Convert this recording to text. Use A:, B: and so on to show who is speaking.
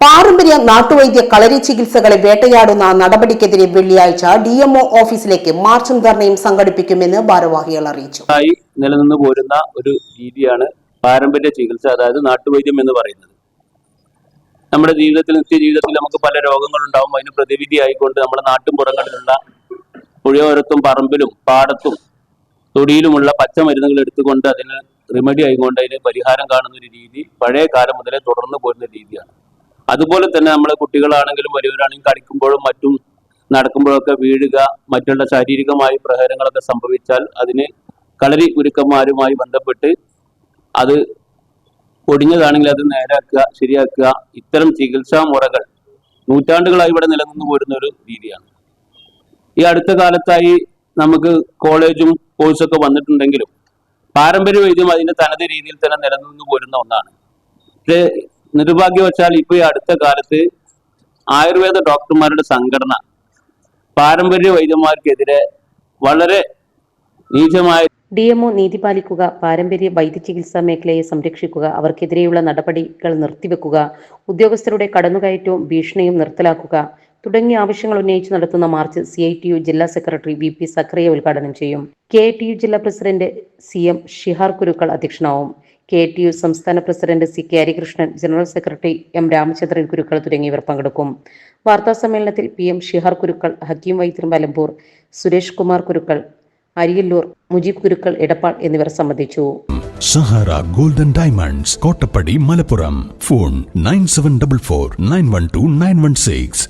A: പാരമ്പര്യ നാട്ടുവൈദ്യ കളരി ചികിത്സകളെ വേട്ടയാടുന്ന നടപടിക്കെതിരെ വെള്ളിയാഴ്ച ഡി എം ഒ ഓഫീസിലേക്ക് മാർച്ചും ധർണയും സംഘടിപ്പിക്കുമെന്ന് ഭാരവാഹികൾ അറിയിച്ചു.
B: നിലനിന്ന് പോരുന്ന ഒരു രീതിയാണ് പാരമ്പര്യ ചികിത്സ അതായത് നാട്ടുവൈദ്യം എന്ന് പറയുന്നത്. നമ്മുടെ ജീവിതത്തിൽ നിത്യ ജീവിതത്തിൽ നമുക്ക് പല രോഗങ്ങളുണ്ടാവും. അതിന് പ്രതിവിധി ആയിക്കൊണ്ട് നമ്മുടെ നാട്ടുംപുറങ്ങളിലുള്ള പുഴയോരത്തും പറമ്പിലും പാടത്തും തൊടിയിലുമുള്ള പച്ചമരുന്നുകൾ എടുത്തുകൊണ്ട് അതിന് റിമഡി ആയിക്കൊണ്ട് അതിന് പരിഹാരം കാണുന്ന ഒരു രീതി പഴയ കാലം മുതലേ തുടർന്ന് പോരുന്ന രീതിയാണ്. അതുപോലെ തന്നെ നമ്മളെ കുട്ടികളാണെങ്കിലും വലിയവരാണെങ്കിലും കളിക്കുമ്പോഴും മറ്റും നടക്കുമ്പോഴൊക്കെ വീഴുക മറ്റുള്ള ശാരീരികമായ പ്രഹരങ്ങളൊക്കെ സംഭവിച്ചാൽ അതിന് കളരി ഗുരുക്കന്മാരുമായി ബന്ധപ്പെട്ട് അത് പൊടിഞ്ഞതാണെങ്കിൽ അത് നേരാക്കുക ശരിയാക്കുക. ഇത്തരം ചികിത്സാ മുറകൾ നൂറ്റാണ്ടുകളായി ഇവിടെ നിലനിന്നു പോരുന്ന ഒരു രീതിയാണ്. ഈ അടുത്ത കാലത്തായി നമുക്ക് കോളേജും കോഴ്സൊക്കെ വന്നിട്ടുണ്ടെങ്കിലും പാരമ്പര്യ വൈദ്യം അതിന്റെ തനത് രീതിയിൽ തന്നെ നിലനിന്നു പോരുന്ന ഒന്നാണ്. പക്ഷേ നിർഭാഗ്യവശാൽ ഇപ്പൊ ഈ അടുത്ത കാലത്ത് ആയുർവേദ ഡോക്ടർമാരുടെ സംഘടന പാരമ്പര്യ വൈദ്യന്മാർക്കെതിരെ വളരെ നീചമായ
C: ഡി എംഒ നീതി പാലിക്കുക പാരമ്പര്യ വൈദ്യചികിത്സാ മേഖലയെ സംരക്ഷിക്കുക അവർക്കെതിരെയുള്ള നടപടികൾ നിർത്തിവെക്കുക ഉദ്യോഗസ്ഥരുടെ കടന്നുകയറ്റവും ഭീഷണിയും നിർത്തലാക്കുക തുടങ്ങിയ ആവശ്യങ്ങൾ ഉന്നയിച്ച് നടത്തുന്ന march C I T U ജില്ലാ സെക്രട്ടറി വി പി സക്രിയ ഉദ്ഘാടനം ചെയ്യും. കെ ടി യു ജില്ലാ president C M Shihar Kurukkal അധ്യക്ഷനാവും. K T U സംസ്ഥാന president C K Harikrishnan general secretary M Ramachandran Kurukkal തുടങ്ങിയവർ പങ്കെടുക്കും. വാർത്താ സമ്മേളനത്തിൽ പി എം ഷിഹാർ കുരുക്കൾ ഹക്കീം വൈദ്യർ മലമ്പൂർ സുരേഷ് കുമാർ കുരുക്കൾ അരിയല്ലൂർ മുജീബ് കുരുക്കൾ ഇടപ്പാൾ എന്നിവർ സംബന്ധിച്ചു.
D: Sahara golden diamonds Kottappadi Malappuram. Phone nine seven double four nine one two nine one six.